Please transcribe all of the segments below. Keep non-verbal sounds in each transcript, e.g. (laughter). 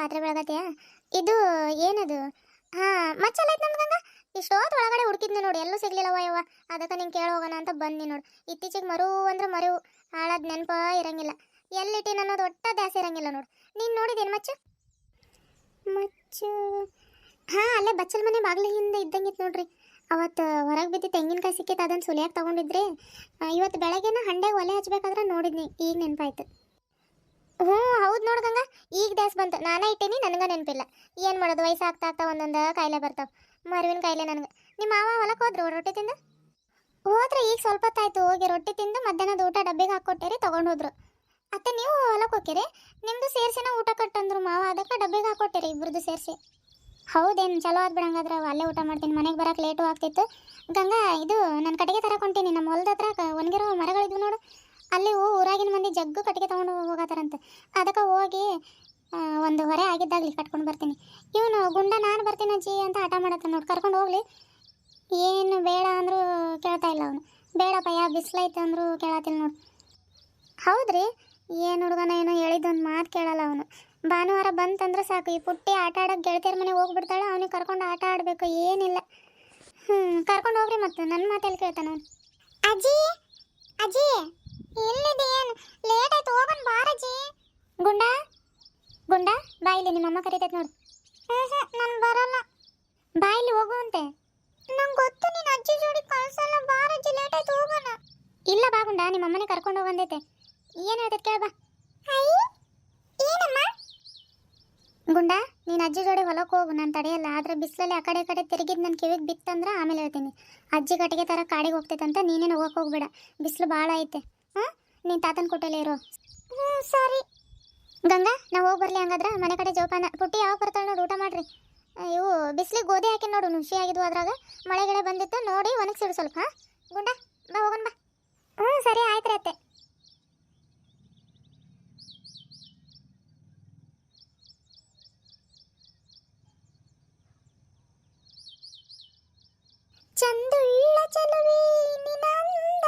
ಪಾತ್ರೆ ಇದು ಏನದು? ಹಾಂ ಮಚ್ಚಲ್ಲ ಐತೆ ನಮ್ಗಂಗ ಇಷ್ಟೊತ್ತು ಒಳಗಡೆ ಹುಡುಕಿದ್ನಿ ನೋಡಿ, ಎಲ್ಲೂ ಸಿಗ್ಲಿಲ್ಲವ ಯವ್ವ ಅದಕ್ಕೆ ನಿಂಗೆ ಕೇಳಿ ಹೋಗೋಣ ಅಂತ ಬಂದಿ ನೋಡು. ಇತ್ತೀಚೆಗೆ ಮರು ಅಂದ್ರೆ ಮರು ಹಾಳಾದ ನೆನಪ ಇರಂಗಿಲ್ಲ. ಎಲ್ಲಿಟ್ಟಿನ ಅನ್ನೋದು ಒಟ್ಟ ದಾಸ ಇರಂಗಿಲ್ಲ ನೋಡು. ನೀನು ನೋಡಿದೇನು ಮಚ್ಚ? ಮಚ್ಚು? ಹಾಂ, ಅಲ್ಲೇ ಬಚ್ಚಲ್ ಮನೆ ಬಾಗಿಲ ಹಿಂದೆ ಇದ್ದಂಗಿತ್ತು ನೋಡ್ರಿ. ಅವತ್ತು ಹೊರಗೆ ಬಿದ್ದು ತೆಂಗಿನಕಾಯಿ ಸಿಕ್ಕಿತ್ತು ಅದನ್ನು ಸುಲಿಯಾಗಿ ತೊಗೊಂಡಿದ್ರಿ. ಇವತ್ತು ಬೆಳಗ್ಗೆನ ಹಂಡೆಗೆ ಒಲೆ ಹಚ್ಬೇಕಾದ್ರೆ ನೋಡಿದ್ನಿ. ಈಗ ನೆನಪಾಯ್ತು. ಹ್ಞೂ, ಹೌದು ನೋಡ್ದಂಗ ಈಗ ಡ್ಯಾಸ್ ಬಂತು. ನಾನೇ ಇಟ್ಟೇನಿ, ನನಗೆ ನೆನಪಿಲ್ಲ. ಏನು ಮಾಡೋದು? ವಯಸ್ಸು ಆಗ್ತಾ ಒಂದೊಂದು ಕಾಯಿಲೆ ಬರ್ತಾವೆ. ಮರುವಿನ ಕಾಯಿಲೆ ನನಗೆ. ನಿಮ್ಮ ಮಾವ ಹೊಲಕ್ಕೆ ಹೋದ್ರು ರೊಟ್ಟಿ ತಿಂದು? ಹೋದ್ರೆ ಈಗ ಸ್ವಲ್ಪ ಹೊತ್ತಾಯ್ತು. ಹೋಗಿ ರೊಟ್ಟಿ ತಿಂದು ಮಧ್ಯಾಹ್ನದ ಊಟ ಡಬ್ಬಿಗೆ ಹಾಕ್ಕೊಟ್ಟಿರಿ ತೊಗೊಂಡು ಹೋದ್ರು ಅತ್ತೆ, ನೀವು ಹೊಲಕ್ಕೆ ಹೋಗಿರಿ ನಿಮ್ಮದು ಸೇರ್ಸಿನ ಊಟ ಕಟ್ಟಂದ್ರು ಮಾವ, ಅದಕ್ಕೆ ಡಬ್ಬಿಗೆ ಹಾಕ್ಕೊಟ್ಟಿರಿ ಇಬ್ಬರದ್ದು ಸೇರಿಸಿ. ಹೌದೇನು ಚಲೋ ಆದ್ ಬಿಡಂಗಾದ್ರೆ ಅಲ್ಲೇ ಊಟ ಮಾಡ್ತೀನಿ. ಮನೆಗೆ ಬರಕ್ಕೆ ಲೇಟು ಆಗ್ತಿತ್ತು. ಗಂಗಾ, ಇದು ನನ್ನ ಕಡೆಗೆ ತರಕೊಂತೀನಿ ನಮ್ಮ ಹೊಲದ ಹತ್ರ ಒಣಗಿರೋ ಮರಗಳಿದ್ವು ನೋಡು. ಅಲ್ಲಿ ಊರಾಗಿನ ಮಂದಿ ಜಗ್ಗು ಕಟ್ಟಿಗೆ ತೊಗೊಂಡು ಹೋಗತ್ತಾರಂತೆ ಅದಕ್ಕೆ ಹೋಗಿ ಒಂದು ಹೊರೆ ಆಗಿದ್ದಾಗಲಿ ಕಟ್ಕೊಂಡು ಬರ್ತೀನಿ. ಇವನು ಗುಂಡ ನಾನು ಬರ್ತೀನಿ ಅಜ್ಜಿ ಅಂತ ಹಠ ಮಾಡತ್ತ ನೋಡಿ. ಕರ್ಕೊಂಡು ಹೋಗ್ಲಿ. ಏನು ಬೇಡ ಅಂದರೂ ಕೇಳ್ತಾ ಇಲ್ಲ ಅವನು. ಬೇಡಪ್ಪ, ಯಾ ಬಿಸಿಲೈತೆ ಅಂದರೂ ಕೇಳತ್ತಿಲ್ಲ ನೋಡು. ಹೌದ್ರಿ? ಏನು ಹುಡುಗನ ಏನೋ ಹೇಳಿದ್ದೊಂದು ಮಾತು ಕೇಳಲ್ಲ ಅವನು. ಭಾನುವಾರ ಬಂತಂದ್ರೆ ಸಾಕು. ಈ ಪುಟ್ಟಿ ಆಟ ಆಡೋಕೆ ಗೆಳತಿಯರ ಮನೆಗೆ ಹೋಗ್ಬಿಡ್ತಾಳೆ, ಅವನಿಗೆ ಕರ್ಕೊಂಡು ಆಟ ಆಡಬೇಕು ಏನಿಲ್ಲ. ಹ್ಞೂ ಕರ್ಕೊಂಡು ಹೋಗ್ರಿ ಮತ್ತೆ. ನನ್ನ ಮಾತಲ್ಲಿ ಕೇಳ್ತಾನೆ ಅಜ್ಜಿ ಅಜ್ಜಿ ಎಲ್ಲಿದೆ ಏನು ಲೇಟ್ ಆಯ್ತು ಹೋಗೋಣ ಬಾರಜ್ಜಿ ಗುಂಡ ಗುಂಡ ಬಾಯಿಲಿ ನಿಮ್ಮಮ್ಮ ಕರೀತೈತೆ ನೋಡು ನಾನು ಬರಲ್ಲ ಬಾಯಿಲಿ ಹೋಗು ಅಂತೆ ನಂಗೆ ಗೊತ್ತು ನೀನು ಅಜ್ಜಿ ಜೋಡಿ ಕಳ್ಸಲ್ಲ ಬಾರಜ್ಜಿ ಲೇಟ್ ಆಯ್ತು ಹೋಗೋಣ ಇಲ್ಲ ಬಾ ಗುಂಡ ನಿಮ್ಮಮ್ಮನೇ ಕರ್ಕೊಂಡು ಹೋಗಂದೈತೆ ಏನು ಹೇಳ್ತೈತೆ ಕೇಳ ಬಾ ಏನಮ್ಮ ಗುಂಡ ನೀನು ಅಜ್ಜಿ ಜೋಡಿ ಹೊಲಕ್ಕೆ ಹೋಗು ನಾನು ತಡೆಯಲ್ಲ ಆದ್ರೆ ಬಿಸಿಲಲ್ಲಿ ಆ ಕಡೆ ಈ ಕಡೆ ತಿರುಗಿದ್ ನನ್ನ ಕಿವಿಗೆ ಬಿತ್ತಂದ್ರೆ ಆಮೇಲೆ ಹೇಳ್ತೀನಿ ಅಜ್ಜಿ ಕಟ್ಟಿಗೆ ತರ ಕಾಡಿಗೆ ಹೋಗ್ತೈತಂತ ನೀನೇನು ಹೋಗಕ್ಕೆ ಹೋಗ್ಬೇಡ ಬಿಸಿಲು ಭಾಳ ಐತೆ ಹಾಂ ನೀನು ತಾತನ ಕೊಟ್ಟಲ್ಲೇ ಇರೋ. ಸರಿ. ಗಂಗಾ, ನಾವು ಹೋಗಿ ಬರಲಿ ಹಂಗಾದ್ರೆ. ಮನೆ ಕಡೆ ಜೋಪಾನ. ಪುಟ್ಟಿ ಯಾವಾಗ ಬರ್ತಾಳೆ ನೋಡಿ, ಊಟ ಮಾಡ್ರಿ. ಇವು ಬಿಸಿಲಿಗೆ ಗೋಧಿ ಹಾಕಿ ನೋಡು ನುಸಿ ಆಗಿದ್ವು ಅದ್ರಾಗ. ಮಳೆ ಗಿಡ ಬಂದಿತ್ತು, ನೋಡಿ ಒಣಗಿಸಿಡು ಸ್ವಲ್ಪ ಗುಂಡ, ಬಾ ಹೋಗೋಣ ಬಾ. ಹ್ಞೂ ಸರಿ ಆಯ್ತು ರೀ ಅತ್ತೆ. ಚಂದುಳ್ಳ ಚಲುವೆ ನಿನ್ನ ಮ್ಯಾಗೀನ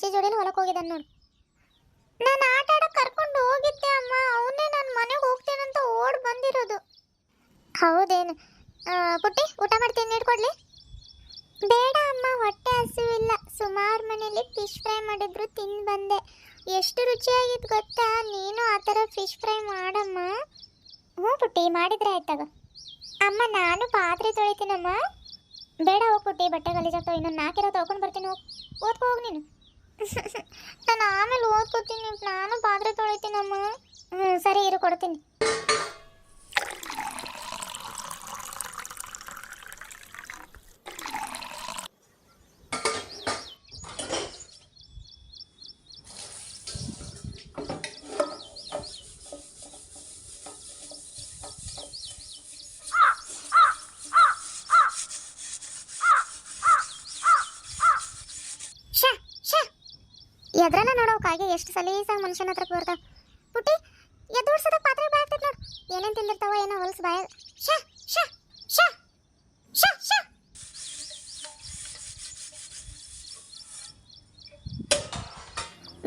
ಅಜ್ಜಿ ಜೋಡಿಲಿ ಹೊಲಕ್ಕೆ ಹೋಗಿದ್ದಾನೆ ನೋಡು. ನಾನು ಆಟ ಆಡಕ್ಕೆ ಕರ್ಕೊಂಡು ಹೋಗಿದ್ದೆ ಅಮ್ಮ. ಅವನೇ ನಾನು ಮನೆಗೆ ಹೋಗ್ತೇನಂತ ಓಡ್ ಬಂದಿರೋದು. ಹೌದೇನು? ಪುಟ್ಟಿ, ಊಟ ಮಾಡ್ತೀನಿ ಇಟ್ಕೊಡ್ಲಿ ಬೇಡ ಅಮ್ಮ, ಹೊಟ್ಟೆ ಹಸಿವಿಲ್ಲ. ಸುಮಾರು ಮನೇಲಿ ಫಿಶ್ ಫ್ರೈ ಮಾಡಿದ್ರು, ತಿಂದು ಬಂದೆ. ಎಷ್ಟು ರುಚಿಯಾಗಿತ್ತು ಗೊತ್ತಾ? ನೀನು ಆ ಥರ ಫಿಶ್ ಫ್ರೈ ಮಾಡಮ್ಮ. ಹ್ಞೂ ಪುಟ್ಟಿ, ಮಾಡಿದ್ರೆ ಆಯ್ತಾಗ ಅಮ್ಮ, ನಾನು ಪಾತ್ರೆ ತೊಳಿತೀನಮ್ಮ. ಬೇಡ, ಹೋಗಿ ಪುಟ್ಟಿ, ಬಟ್ಟೆ ಗಲೀಜಾಗ್ತಾವೆ ಇನ್ನೊಂದು ನಾಲ್ಕಿರೋ ತೊಳ್ಕೊಂಡು ಬರ್ತೀನಿ, ಹೋಗಿ. ಓದ್ಕೊ, ಹೋಗಿ ನೀನು. ನಾನು ಆಮೇಲೆ ಓದ್ಕೋತೀನಿ ನಾನು ಪಾತ್ರೆ ತೊಳಿತೀನಮ್ಮ ಹ್ಞೂ ಸರಿ ಇರು ಕೊಡ್ತೀನಿ ಶ ಶ ಎದ್ರಲ್ಲ ನೋಡೋ ಕಾಗೆ ಎಷ್ಟು ಸಲೀಸ ಮನುಷ್ಯನ ಹತ್ರ ಬರ್ತಾವ ಪುಟ್ಟಿ ಎದ್ದೋಡ್ಸದ ಪಾತ್ರೆ ಬಾಯ್ತೈತೆ ನೋಡು. ಏನೇನು ತಿಂದಿರ್ತಾವ ಏನೋ ಹೊಲಸು ಬಾಯ ಶ ಶ ಶಾ ಶಾ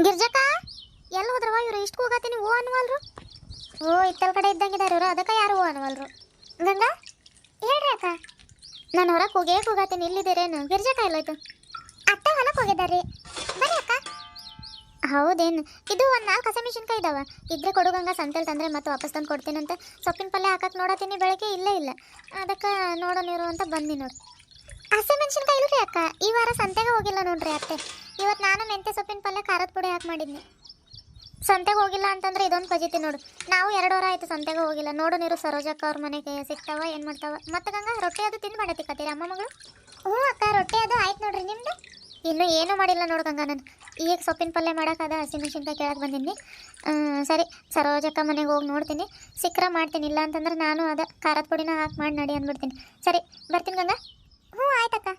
ಗಿರ್ಜಕ್ಕ ಎಲ್ಲಿ ಹೋದ್ರವ ಇವ್ರು? ಇಷ್ಟು ಹೋಗತ್ತೀನಿ ಓ ಅನ್ವಲ್ರು. ಓ ಇತ್ತಲ್ ಕಡೆ ಇದ್ದಂಗಿದಾರ ಇವರು. ಅದಕ್ಕೆ ಯಾರು ಓ ಅನ್ವಲ್ರು? ಗಂಗಾ, ಹೇಳ್ರಿ ಅಕ್ಕ. ನಾನು ಹೊರಗೆ ಹೋಗೇ ಹೋಗತ್ತೀನಿ ಇಲ್ಲಿದ್ದೀರೇನು? ಗಿರ್ಜಕ್ಕ ಎಲ್ಲೋಯ್ತು. ಅತ್ತೆ ಹೊಲಕ್ಕೆ ಅಕ್ಕ ಹೌದೇನು? ಇದು ಒಂದು ನಾಲ್ಕು ಹಸಿಮೆಣಸಿನ್ಕಾಯಿ ಇದಾವ. ಇದ್ರೆ ಕೊಡುಗಂಗ ಸಂತೆಲ್ ತಂದ್ರೆ ಮತ್ತೆ ವಾಪಸ್ ತಂದು ಕೊಡ್ತೀನಂತ ಸೊಪ್ಪಿನ ಪಲ್ಯ ಹಾಕಕ್ಕೆ ನೋಡತ್ತೀನಿ ಬೆಳಗ್ಗೆ, ಇಲ್ಲೇ ಇಲ್ಲ. ಅದಕ್ಕೆ ನೋಡೋನಿರು ಅಂತ ಬಂದಿ ನೋಡಿ. ಇಲ್ಲ ಇಲ್ರಿ ಅಕ್ಕ? ಈ ವಾರ ಸಂತೆಗೆ ಹೋಗಿಲ್ಲ ನೋಡ್ರಿ ಅತ್ತೆ. ಇವತ್ತು ನಾನು ಮೆಂತ್ಯ ಸೊಪ್ಪಿನ ಪಲ್ಯ, ಖಾರದ ಪುಡಿ ಹಾಕಿ ಮಾಡಿದ್ನಿ. ಸಂತೆಗೆ ಹೋಗಿಲ್ಲ ಅಂತಂದ್ರೆ ಇದೊಂದು ಪಜಿತಿ ನೋಡು. ನಾವು ಎರಡು ವಾರ ಆಯ್ತು ಸಂತೆಗೆ ಹೋಗಿಲ್ಲ. ನೋಡು ನೀರು ಸರೋಜಕ್ಕ ಅವ್ರ ಮನೆಗೆ ಸಿಗ್ತಾವ, ಏನು ಮಾಡ್ತಾವ? ಮತ್ತೆ ಗಂಗ, ರೊಟ್ಟಿ ಅದು ತಿಂದು ಮಾಡತ್ತಿಕತ್ತೀರಿ ಅಮ್ಮ ಮಗಳು? ಹ್ಞೂ ಅಕ್ಕ, ರೊಟ್ಟಿ ಅದು ಆಯ್ತು ನೋಡ್ರಿ. ನಿಮ್ದು? ಇನ್ನೂ ಏನೂ ಮಾಡಿಲ್ಲ ನೋಡು ಗಂಗ ನಾನು ಈಗ ಸೊಪ್ಪಿನ ಪಲ್ಯ ಮಾಡೋಕ್ಕದ ಹಸಿಮೆಣ್ಸಿನ್ಕಾಯಿ ಕೇಳಕ್ಕೆ ಬಂದೀನಿ. ಸರಿ ಸರೋಜಕ್ಕ ಮನೆಗೆ ಹೋಗಿ ನೋಡ್ತೀನಿ. ಸಿಕ್ಕರ ಮಾಡ್ತೀನಿ, ಇಲ್ಲ ಅಂತಂದ್ರೆ ನಾನು ಅದ ಖಾರದ ಪುಡಿನ ಹಾಕಿ ಮಾಡಿ ನಡಿ ಅಂದ್ಬಿಡ್ತೀನಿ. ಸರಿ, ಬರ್ತೀನಿ ಗಂಗಾ. ಹ್ಞೂ ಆಯ್ತಕ್ಕ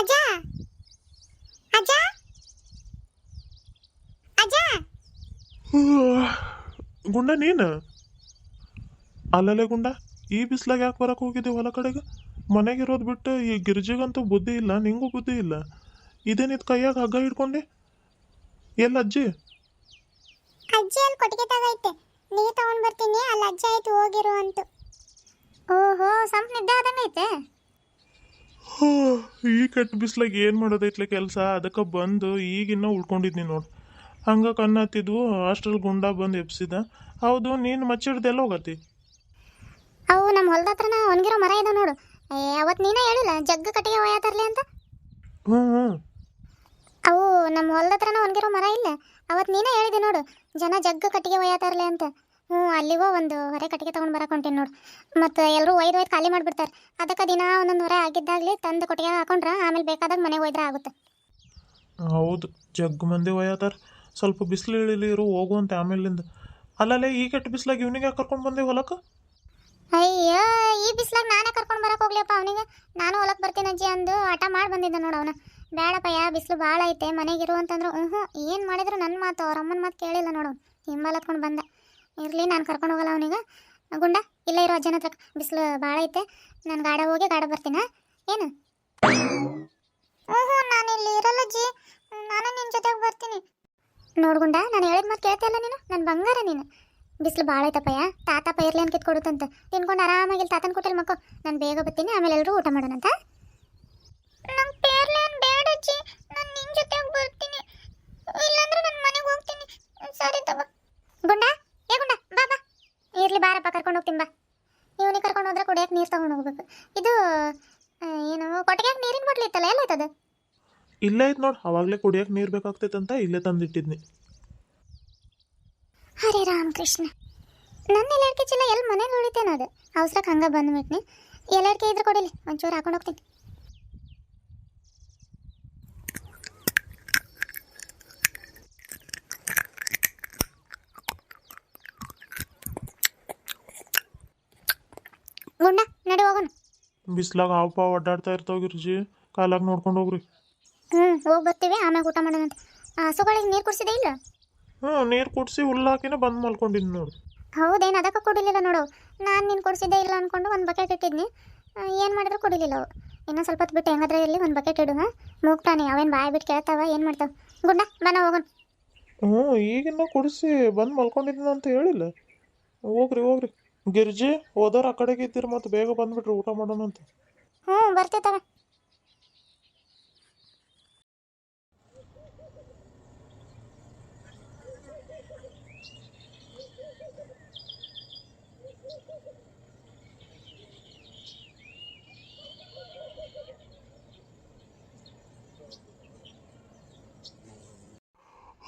ಅಜ್ಜ ಅಜ್ಜ ಅಜ್ಜ ಗುಂಡ ನೀನು? ಅಲ್ಲಲ್ಲೇ ಗುಂಡ ಈ ಬಿಸ್ಲಾಗ ಯಾಕೆ ಬರಕ್ಕೆ ಹೋಗಿದ್ದೆ ಹೊಲ ಕಡೆಗೆ? ಮನೆಗಿರೋದು ಬಿಟ್ಟು ಈ ಗಿರ್ಜಿಗಂತೂ ಬುದ್ಧಿ ಇಲ್ಲ ನಿಂಗೂ ಬುದ್ಧಿ ಇಲ್ಲ. ಇದೇನಿದ್ ಕೈಯಾಗ ಹಗ್ಗ ಹಿಡ್ಕೊಂಡೆ? ಎಲ್ಲ ಅಜ್ಜಿ? ಅಜ್ಜಿ ಅಲ್ಲಿ ಕೊಟ್ಟಿಗೆ ತಗೈತೆ ನೀ ತಗೊಂಡ್ ಬರ್ತೀನಿ ಅಲ್ಲಿ ಅಜ್ಜ ಆಯ್ತು ಹೋಗಿರು ಅಂತ. ಓಹೋ ಸಂಪ್ ನಿದ್ದೆ ಆದಂಗೈತೆ ಹಾ, ಈ ಕೆಟ್ಟ ಬಿಸ್ಲಾಗ ಏನು ಮಾಡೋದೈತ್ಲೆ ಕೆಲಸ? ಅದಕ್ಕೆ ಬಂದು ಈಗಿನ್ನೂ ಉಳ್ಕೊಂಡಿದ್ನಿ ನೋಡು. ಹಂಗೆ ಕಣ್ಣತ್ತಿದ್ವು ಹಾಸ್ಟೆಲ್ ಗುಂಡ ಬಂದು ಎಬ್ಸಿದ. ಹೌದು ನೀನು ಮಚ್ಚಿಡ್ದೆಲ್ಲ ಹೋಗತಿ? ಅವು ನಮ್ಮ ಹೊಲದ ಹತ್ರನ ಒಣಗಿರೋ ಮರ ಇದಾವ ನೋಡು. ಏ ಅವತ್ತು ನೀನೇ ಹೇಳಿಲ್ಲ ಜಗ್ಗ ಕಟ್ಟಿಗೆ ಒಯ್ಯತಾರ್ಲಿ ಅಂತ? ಹ್ಞೂ ಹ್ಞೂ ಅವು ನಮ್ಮ ಹೊಲದ ಹತ್ರನ ಒಣಗಿರೋ ಮರ ಇಲ್ಲ. ಅವತ್ತು ನೀನೇ ಹೇಳಿದೆ ನೋಡು ಜನ ಜಗ್ಗ ಕಟ್ಟಿಗೆ ಒಯ್ಯತಾರ್ಲಿ ಅಂತ. ಹ್ಞೂ ಅಲ್ಲಿಗೋ ಒಂದು ಹೊರೆ ಕಟ್ಟಿಗೆ ತೊಗೊಂಡು ಬರಕ್ಕೆ ಹೊಂಟೀನಿ ನೋಡು. ಮತ್ತು ಎಲ್ಲರೂ ಒಯ್ದು ಒಯ್ದು ಖಾಲಿ ಮಾಡಿಬಿಡ್ತಾರೆ. ಅದಕ್ಕೆ ದಿನ ಒಂದೊಂದು ಹೊರೆ ಆಗಿದ್ದಾಗಲಿ ತಂದು ಕೊಟ್ಟಿಗೆ ಹಾಕೊಂಡ್ರೆ ಆಮೇಲೆ ಬೇಕಾದಾಗ ಮನೆಗೆ ಒಯ್ದ್ರೆ ಆಗುತ್ತೆ. ಹೌದು ಜಗ್ ಮಂದಿ ಒಯ್ಯತಾರ. ಸ್ವಲ್ಪ ಬಿಸಿಲು ಇಳಿಲಿ ಇರು ಅಂತ ಆಮೇಲಿಂದ. ಅಲ್ಲಲ್ಲೇ ಈ ಕೆಟ್ಟ ಬಿಸಿಲಾಗಿ ಇವನಿಗೆ ಕರ್ಕೊಂಡು ಬಂದೆ ಹೊಲಕ್ಕೆ? ಅಯ್ಯೋ, ಈ ಬಿಸ್ಲಾಗ ನಾನೇ ಕರ್ಕೊಂಡು ಬರಕ್ಕೆ ಹೋಗ್ಲಿಯಪ್ಪ ಅವನಿಗೆ. ನಾನು ಹೊಲಕ್ಕೆ ಬರ್ತೀನಿ ಅಜ್ಜಿ ಅಂದು ಹಠ ಮಾಡಿ ಬಂದಿದ್ದೆ ನೋಡು ಅವನ. ಯಾ ಬಿಸಿಲು ಭಾಳ ಐತೆ ಮನೆಗಿರು ಅಂತಂದ್ರೆ. ಹ್ಞೂ ಏನು ಮಾಡಿದ್ರು ನನ್ನ ಮಾತು, ಅವ್ರ ಅಮ್ಮನ ಮಾತು ಕೇಳಿಲ್ಲ ನೋಡು ಹಿಂಬಲ್ ಬಂದೆ. ಇರಲಿ, ನಾನು ಕರ್ಕೊಂಡು ಹೋಗಲ್ಲ ಅವನಿಗೆ. ಗುಂಡ, ಇಲ್ಲ ಇರೋ ಅಜ್ಜನ ಹತ್ರ. ಬಿಸಿಲು ಭಾಳ ಐತೆ. ನಾನು ಗಾಡ ಹೋಗಿ ಗಾಡ ಬರ್ತೀನ ಏನು? ಹ್ಞೂ ನಾನು ಇಲ್ಲಿ ಇರಲ್ಲ ಅಜ್ಜಿ. ನಾನು ನಿನ್ನ ಜೊತೆಗೆ ಬರ್ತೀನಿ. ನೋಡ್ಗುಂಡ ನಾನು ಹೇಳಿದ ಮಾತು ಕೇಳ್ತಿಯಲ್ಲ ನೀನು? ನನ್ನ ಬಂಗಾರ ನೀನು. ಬಿಸಿಲು ಭಾಳ ಐತಪ್ಪಯ್ಯ. ತಾತ ಪೈರ್ಲಿ ಅಂತ ಕಿತ್ಕೊಡುತ್ತಂತ ತಿನ್ಕೊಂಡು ಆರಾಮಾಗಿಲ್ಲ ತಾತನ ಕೊಟ್ಟಲ್ಲಿ ಮಕ್ಕೋ. ನಾನು ಬೇಗ ಬರ್ತೀನಿ, ಆಮೇಲೆ ಎಲ್ಲರೂ ಊಟ ಮಾಡೋಣಂತ? ನಮ್ಮ ಪೇರ್ಲೇನ್ ಬೇಡ ಅಜ್ಜಿ ನಾನು ನಿನ್ನ ಜೊತೆಗೆ ಬರ್ತೀನಿ ಇಲ್ಲಾಂದ್ರೆ ನನ್ನ ಮನೆಗೆ ಹೋಗ್ತೀನಿ ಸರಿ ತಗೋ ಗುಂಡ ಏ ಗುಂಡ ಬಾ ಬಾ ಇರ್ಲಿ ಬಾರಪ್ಪ ಕರ್ಕೊಂಡು ಹೋಗ್ತೀನಿ ಬಾ ಇವನಿಗೆ ಕರ್ಕೊಂಡು ಹೋದ್ರೆ ಕುಡಿಯಕ್ಕೆ ನೀರು ತಗೊಂಡು ಹೋಗ್ಬೇಕು ಇದು ಆ, ಏನು ಕೊಟ್ಟಿಗೆ ನೀರಿನ ಬಾಟ್ಲಿ ಇತ್ತಲ್ಲ ಎಲ್ಲ ಐತದ ಇಲ್ಲೇ ಐತೆ ನೋಡಿ ಅವಾಗಲೇ ಕುಡಿಯೋಕೆ ನೀರು ಬೇಕಾಗ್ತೈತಂತ ಇಲ್ಲೇ ತಂದಿಟ್ಟಿದ್ನಿ. ಹರೇ ರಾಮಕೃಷ್ಣ. ನನ್ನ ಎಲ್ಲಡ್ಕೆ ಚೀಲ ಎಲ್ಲಿ ಮನೆ ಉಳಿತೇನೋ ಅದು. ಅವಸರಕ್ಕೆ ಹಂಗೆ ಬಂದ್ಬಿಟ್ನಿ. ಎಲ್ಲಡ್ಕೆ ಇದ್ರೆ ಕೊಡಿಲಿ ಒಂಚೂರು ಹಾಕೊಂಡು ಹೋಗ್ತೀನಿ. ಗುಂಡ ನಡಿ ಹೋಗೋಣ ಬಿಸ್ಲಾಗ ಹಾವು ಪಾವು ಅಡ್ಡಾಡ್ತಾ ಇರ್ತಾವ ಗಿರ್ಜಿ. ಕಾಲಾಗ ನೋಡ್ಕೊಂಡು ಹೋಗ್ರಿ. ಹೋಗಿ ಬರ್ತೀವಿ ಆಮೇಲೆ ಊಟ ಮಾಡೋಣ ಹಸುಗಳಿಗೆ ನೀರು ಕುಡಿಸಿದೆ ಇಲ್ಲ ಹ್ಞೂ ನೀರು ಕುಡಿಸಿ ಹುಲ್ಲಾಕಿನ ಬಂದು ಮಲ್ಕೊಂಡಿದ್ದೆ ನೋಡು. ಹೌದೇನು ಅದಕ್ಕೆ ಕುಡಿಲಿಲ್ಲ ನೋಡು. ನಾನು ನೀನು ಕುಡಿಸಿದ್ದೆ ಇಲ್ಲ ಅಂದ್ಕೊಂಡು ಒಂದು ಬಕೆಟ್ ಇಟ್ಟಿದ್ನಿ. ಏನು ಮಾಡಿದ್ರು ಕುಡಿಲಿಲ್ಲ ಅವು. ಇನ್ನೂ ಸ್ವಲ್ಪ ಹೊತ್ತು ಬಿಟ್ಟು ಹೆಂಗಾದ್ರೆ ಇರಲಿ ಒಂದು ಬಕೆಟ್ ಇಡು ಹಾಂ? ಮೂಗ್ತಾನೆ ಅವೇನು ಬಾಯಿ ಬಿಟ್ಟು ಕೇಳ್ತಾವ ಏನು ಮಾಡ್ತಾವ? ಗುಡ್ಡ ಬನ್ನ ಹೋಗೋಣ ಹ್ಞೂ ಈಗಿನ್ನ ಕುಡಿಸಿ ಬಂದು ಮಲ್ಕೊಂಡಿದ್ದೀನಿ ಅಂತ ಹೇಳಿಲ್ಲ. ಹೋಗ್ರಿ ಹೋಗ್ರಿ. ಗಿರ್ಜಿ ಹೋದವ್ರು ಆ ಕಡೆಗೆ ಇದ್ದೀರಿ ಮತ್ತು ಬೇಗ ಬಂದುಬಿಟ್ರಿ ಊಟ ಮಾಡೋಣ ಅಂತ ಹ್ಞೂ ಬರ್ತೀವಿ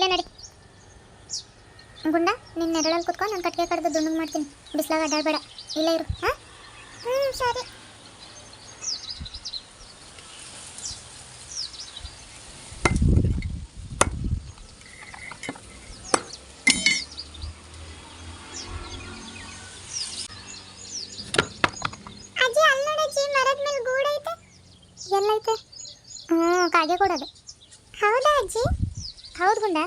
ಇಲ್ಲೇ ನಡಿ. ಗುಂಡ, ನಿನ್ನ ನೆರಳಲ್ಲಿ ಕುತ್ಕೊಂಡು ನಾನು ಕಟ್ಟಿಗೆ ಕಡ್ದು ದುಂಡು ಮಾಡ್ತೀನಿ. ಬಿಸಿಲಾಗ ಅಡ್ಡಾಡಬೇಡ ಇಲ್ಲೇ ಇರು. ಹಾಂ? ಹ್ಞೂ ಸರಿ. ಹೌದಾ ಅಜ್ಜಿ? ಹೌದು ಗುಂಡ.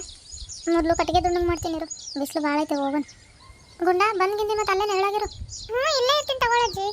ಮೊದಲು ಕಟ್ಟಿಗೆ ದುಂಡಂಗೆ ಮಾಡ್ತೀನಿ ಇರು. ಬಿಸಿಲು ಭಾಳ ಐತೆ ಹೋಗೋಣ ಗುಂಡ ಬಂದ್ಗಿಂದಿ ಮತ್ತೆ ಅಲ್ಲೇ ನೆರಳಾಗಿರು ಹ್ಞೂ ಇಲ್ಲೇ ಇರ್ತೀನಿ ತಗೊಳಜ್ಜಿ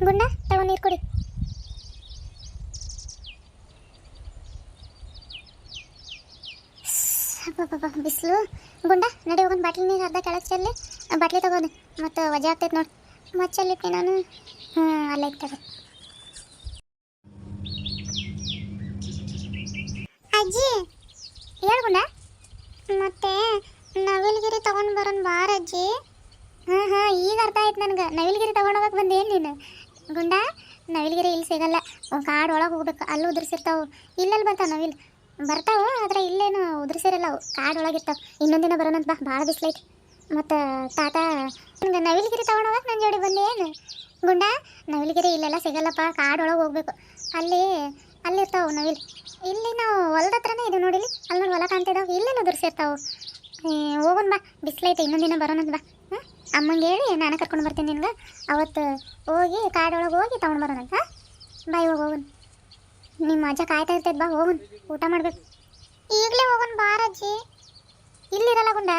ಗುಂಡ ತಗೋ ನೀರು ಕುಡಿ ಬಿಸಿಲು ಗುಂಡ ನಡಿ ಹೋಗೋಣ ಬಾಟ್ಲಿ ನೀರು ಅರ್ಧ ಕೆಳಗೆ ಚೆಲ್ಲಿ ಬಾಟ್ಲಿ ತಗೋದು ಮತ್ತು ವಜಾ ಆಗ್ತೈತೆ ನೋಡಿ ಮತ್ತೆ ಚೆಲ್ಲಿಟ್ಟಿ ನಾನು ಹ್ಞೂ ಅಲ್ಲೇ ಇರ್ತದೆ ಅಜ್ಜಿ ಹೇಳ್ಗುಂಡ ಮತ್ತೆ ನವಿಲ್ಗಿರಿ ತಗೊಂಡು ಬರೋಣ ಬಾರ ಅಜ್ಜಿ ಹಾಂ ಹಾಂ ಈಗ ಅರ್ಥ ಆಯ್ತು ನನಗೆ ನವಿಲ್ಗಿರಿ ತಗೊಂಡು ಹೋಗಕ್ಕೆ ಬಂದೇನು ನೀನು ಗುಂಡ ನವಿಲ್ಗಿರಿ ಇಲ್ಲಿ ಸಿಗಲ್ಲ ಕಾಡು ಒಳಗೆ ಹೋಗ್ಬೇಕು ಅಲ್ಲಿ ಉದುರ್ಸಿರ್ತಾವು ಇಲ್ಲಲ್ಲಿ ಬರ್ತಾವ ನವಿಲ್ ಬರ್ತಾವ, ಆದ್ರೆ ಇಲ್ಲೇನು ಉದುರ್ಸಿರಲ್ಲ ಅವು. ಕಾಡು ಒಳಗಿರ್ತಾವ ಇನ್ನೊಂದಿನ ಬರೋಣಂತ ಬಾ, ಭಾಳ ಬಿಸ್ಲೈತಿ. ಮತ್ತು ತಾತ ನಿಮ್ಗೆ ನವಿಲ್ಗಿರಿ ತಗೊಂಡು ಹೋಗಕ್ಕೆ ನನ್ನ ಜೋಡಿ ಬಂದೇನು ಗುಂಡ, ನವಿಲ್ಗಿರಿ ಇಲ್ಲೆಲ್ಲ ಸಿಗಲ್ಲಪ್ಪ, ಕಾಡೊಳಗೆ ಹೋಗ್ಬೇಕು. ಅಲ್ಲಿ ಅಲ್ಲಿರ್ತಾವೆ ನವಿಲ್. ಇಲ್ಲಿ ನಾವು ಹೊಲದ ಹತ್ರನೇ ಇದೆ ನೋಡಿಲಿ ಅಲ್ಲಿ ನೋಡಿ ಹೊಲ ಕಾಣ್ತಿದ್ದಾವೆ ಇಲ್ಲೇನು ಉದುರ್ಸಿರ್ತಾವೆ? ಹೋಗೋಣ ಬಾ, ಬಿಸ್ಲೈತೆ ಇನ್ನೊಂದಿನ ದಿನ ಬರೋಣ ಬಾ. ಹಾಂ? ಅಮ್ಮಂಗೆ ಹೇಳಿ, ನಾನು ಕರ್ಕೊಂಡು ಬರ್ತೀನಿ ನಿನ್ಗೆ. ಅವತ್ತು ಹೋಗಿ ಕಾಡೊಳಗೆ ಹೋಗಿ ತಗೊಂಡು ಬರೋಣ ಬಾಯ್ ಬಾ ಇವಾಗ ಹೋಗೋಣ ನಿಮ್ಮ ಅಜ್ಜ ಕಾಯ್ತಾ ಇರ್ತೈತೆ ಬಾ ಹೋಗೋಣ ಊಟ ಮಾಡ್ಬೇಕು. ಈಗಲೇ ಹೋಗೋಣ ಬಾರಜ್ಜಿ ಇಲ್ಲಿರಲ್ಲ ಗುಂಡ.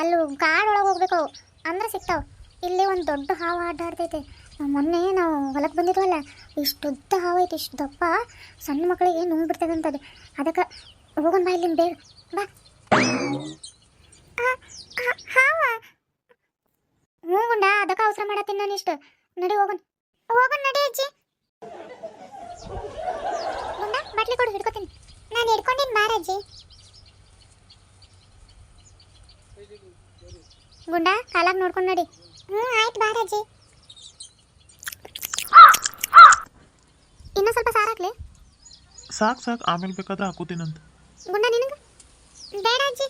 ಅಲ್ಲಿ ಕಾಡೊಳಗೆ ಹೋಗ್ಬೇಕು ಅಂದ್ರೆ ಸಿಗ್ತಾವ. ಇಲ್ಲಿ ಒಂದು ದೊಡ್ಡ ಹಾವು ಆಡಾಡ್ತೈತೆ ಮೊನ್ನೆ ನಾವು ಹೊಲಕ್ಕೆ ಬಂದಿದ್ವಲ್ಲ, ಇಷ್ಟು ಉದ್ದ ಹಾವು ಐತೆ, ಇಷ್ಟು ದಪ್ಪ. ಸಣ್ಣ ಮಕ್ಕಳಿಗೆ ನುಂಗ್ ಬಿಡ್ತದಂತದು ಅದಕ್ಕೆ ಹೋಗೋಣ ಬಾ ಇಲ್ಲಿಂದ ಬೇಗ. ಬಾ. ಹ್ಞೂ ಗುಂಡ, ಅದಕ್ಕೆ ಅವಸರ ಮಾಡತ್ತೀನಿ ನಾನು ಇಷ್ಟು. ನಡಿ ಹೋಗೋಣ. ಹೋಗೋಣ ನಡಿ ಅಜ್ಜಿ. ಬಾಟ್ಲಿ ಕೊಡು, ಹಿಡ್ಕೊತೀನಿ. ನಾನು ಹಿಡ್ಕೊಂಡಿನಿ ಬಾರಜ್ಜಿ ಗುಂಡ ಕಾಲಾಗಿ ನೋಡ್ಕೊಂಡು ನೋಡಿ. ಹ್ಞೂ ಆಯ್ತು ಬಾರಜ್ಜಿ ಇನ್ನೂ ಸ್ವಲ್ಪ ಸಾರಾಗ್ಲಿ ಹಾಕ್ಲಿ ಸಾಕು ಸಾಕು ಆಮೇಲೆ ಬೇಕಾದ್ರೆ ಹಾಕೋತೀನಂತ ಗುಂಡ ನಿನಗೆ? ಬೇಡ ಅಜ್ಜಿ.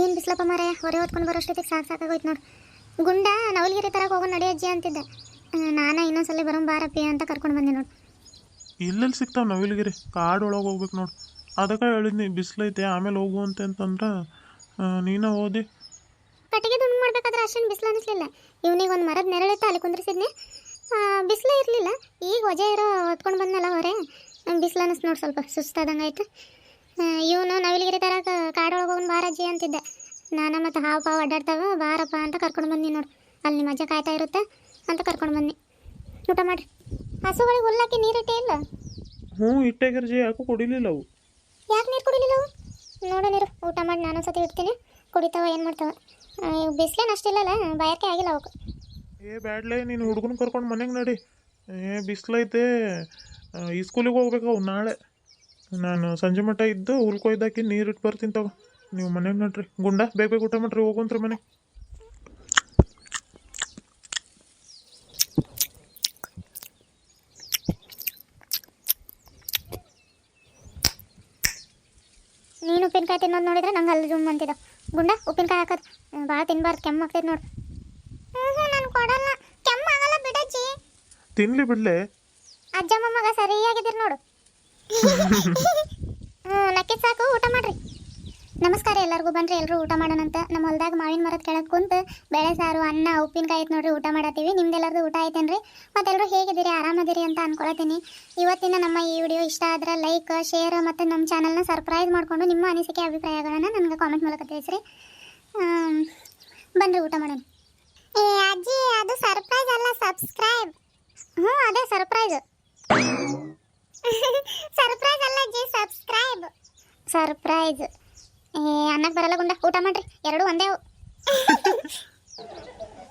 ಏನು ಬಿಸ್ಲಪ್ಪ ಮಾರಾಯ ಹೊರೆ ಹೊತ್ಕೊಂಡು ಬರೋಷ್ಟೊತ್ತಿಗೆ ಸಾಕು ಸಾಕಾಗೋಯ್ತು ನೋಡು. ಗುಂಡ ನವಲಿಗಿರಿ ತರಕ್ಕೆ ಹೋಗೋ ನಡಿ ಅಜ್ಜಿ ಅಂತಿದ್ದೆ. ನಾನು ನಾನ ಇನ್ನೊಂದ್ಸಲ ಬರೋ ಬಾರಪ್ಪಿ ಅಂತ ಕರ್ಕೊಂಡು ಬಂದೆ ನೋಡು. ಎಲ್ಲೆಲ್ಲಿ ಸಿಗ್ತಾವೆ ನವಿಲುಗಿರಿ? ಕಾಡು ಒಳಗೆ ಹೋಗ್ಬೇಕು ನೋಡಿ. ಅದಕ್ಕೆ ಹೇಳಿದ್ನಿ, ಬಿಸಿಲೈತೆ, ಆಮೇಲೆ ಹೋಗು ಅಂತಂತಂದ್ರೆ ಅಂತಂದ್ರೆ ನೀನ ಓದಿ. ಕಟ್ಟಿಗೆ ದುಂಡು ಮಾಡ್ಬೇಕಾದ್ರೆ ಅಷ್ಟೇನು ಬಿಸಿಲು ಅನಿಸ್ಲಿಲ್ಲ. ಇವನಿಗೆ ಒಂದು ಮರದ ನೆರಳಿತ್ತು ಅಲ್ಲಿ ಕುಂದ್ರಿಸಿದ್ನಿ ಬಿಸಿಲೇ ಇರಲಿಲ್ಲ. ಈಗ ವಜೆ ಇರೋ ಹೊತ್ಕೊಂಡು ಬಂದಲ್ಲ ಹೊರೆ ಬಿಸಿಲು ಅನಿಸ್ ನೋಡಿ ಸ್ವಲ್ಪ ಸುಸ್ತಾದಂಗೆ ಆಯ್ತು ಇವನು ನವಿಲಿಗಿರಿ ಥರ ಕಾಡೊಳಗೆ ಹೋಗಿ ಬಾರಜ್ಜಿ ಅಂತಿದ್ದೆ. ನಾನು ಮತ್ತು ಹಾವು ಪಾವು ಅಡ್ಡಾಡ್ತಾವೆ, ಬಾರಪ್ಪ ಅಂತ ಕರ್ಕೊಂಡು ಬಂದಿ ನೋಡಿ. ಅಲ್ಲಿ ಅಜ್ಜ ಕಾಯ್ತಾ ಇರುತ್ತೆ ಅಂತ ಕರ್ಕೊಂಡು ಬನ್ನಿ ಊಟ ಮಾಡಿರಿ. ಹಸುಗಳಿಗೆ ಹುಲ್ಲಾಕಿ ನೀರಿಟ್ಟೇ ಇಲ್ಲ? ಹ್ಞೂ ಇಟ್ಟೆ ಗಿರ್ಜಿ ಯಾಕೂ ಕುಡಿಲಿಲ್ಲ ಅವು. ಯಾಕೆ ನೀರು ಕುಡಿಲಿಲ್ಲ ಅವು? ನೋಡು ನೀರು ಊಟ ಮಾಡಿ ನಾನು ಸತಿ ಇಡ್ತೀನಿ. ಕುಡಿತಾವ ಏನು ಮಾಡ್ತಾವ? ಬಿಸಿಲೇನು ಅಷ್ಟಿಲ್ಲಲ್ಲ ಬಾಯಕ್ಕೆ ಆಗಿಲ್ಲ ಅವಕ್ಕೆ ಏ ಬ್ಯಾಡ್ಲೆ ನೀನು ಹುಡುಗನ ಕರ್ಕೊಂಡು ಮನೆಗೆ ನಡಿ. ಏ ಬಿಸಿಲೈತೆ. ಈ ಸ್ಕೂಲಿಗೆ ಹೋಗ್ಬೇಕು ಅವು ನಾಳೆ. ನಾನು ಸಂಜೆ ಮಟ್ಟ ಇದ್ದು ಹುಲ್ಕೊಯ್ದಾಕಿ ನೀರು ಇಟ್ಟು ಬರ್ತೀನಿ ತಗೋ. ನೀವು ಮನೆಗೆ ನಡ್ರಿ. ಗುಂಡ ಬೇಗ ಬೇಗ ಊಟ ಮಾಡ್ರಿ ಹೋಗುವಂತ್ರಿ ಮನೆಗೆ. ನೀನು ಉಪ್ಪಿನಕಾಯಿ ತಿನ್ನೋದು ನೋಡಿದ್ರೆ ನಂಗೆ ಅಲ್ಲಿ ಜುಮ್ ಅಂತಿದ್ದ ಗುಂಡ ಉಪ್ಪಿನಕಾಯಿ ಹಾಕೋದು. ಭಾಳ ತಿನ್ಬಾರ್ದು ಕೆಮ್ಮು ಆಗ್ತೈತೆ ನೋಡು. ನಾನು ಕೊಡಲ್ಲ. ಕೆಮ್ಮು ಆಗಲ್ಲ ಬಿಡಜ್ಜಿ. ತಿನ್ಲಿ ಬಿಡ್ಲೆ. ಅಜ್ಜ ಮೊಮ್ಮಗ ಸರಿಯಾಗಿದ್ದೀರಿ ನೋಡು. (laughs) ಹ್ಞೂ ನಕ್ಕಿ ಸಾಕು ಊಟ ಮಾಡ್ರಿ. ನಮಸ್ಕಾರ ಎಲ್ಲರಿಗೂ. ಬಂದ್ರೆ ಎಲ್ಲರೂ ಊಟ ಮಾಡೋಣಂತ. ನಮ್ಮ ಹೊಲದಾಗ ಮಾವಿನ ಮರದ ಕೆಳಗೆ ಕುಂತು ಬೇಳೆ ಸಾರು ಅನ್ನ ಉಪ್ಪಿನಕಾಯಿ ಐತೆ ನೋಡ್ರಿ ಊಟ ಮಾಡತ್ತೀವಿ. ನಿಮ್ದೆಲ್ಲರದು ಊಟ ಐತೇನ್ರಿ ಮತ್ತೆಲ್ಲರೂ ಹೇಗಿದ್ದೀರಿ? ಆರಾಮದಿರಿ ಅಂತ ಅನ್ಕೊಳತೀನಿ ಇವತ್ತಿನ ನಮ್ಮ ಈ ವಿಡಿಯೋ ಇಷ್ಟ ಆದ್ರೆ ಲೈಕ್ ಶೇರ್ ಮತ್ತು ನಮ್ಮ ಚಾನಲ್ನ ಸರ್ಪ್ರೈಸ್ ಮಾಡಿಕೊಂಡು ನಿಮ್ಮ ಅನಿಸಿಕೆ ಅಭಿಪ್ರಾಯಗಳನ್ನು ನನಗೆ ಕಾಮೆಂಟ್ ಮೂಲಕ ತಿಳಿಸ್ರಿ. ಬನ್ರಿ ಊಟ ಮಾಡೋಣ. ಏ ಅಜ್ಜಿ ಅದು ಸರ್ಪ್ರೈಸ್ ಅಲ್ಲ ಸಬ್ಸ್ಕ್ರೈಬ್ ಹ್ಞೂ ಅದೇ ಸರ್ಪ್ರೈಸ್ ಸರ್ಪ್ರೈಸ್ (laughs) ಅಲ್ಲ ಅಜ್ಜಿ ಸಬ್ಸ್ಕ್ರೈಬ್ ಸರ್ಪ್ರೈಸ್ ಅನ್ನಕ್ಕೆ ಬರಲ್ಲ ಗುಂಡ. ಊಟ ಮಾಡ್ರಿ. ಎರಡು ಒಂದೇ (laughs)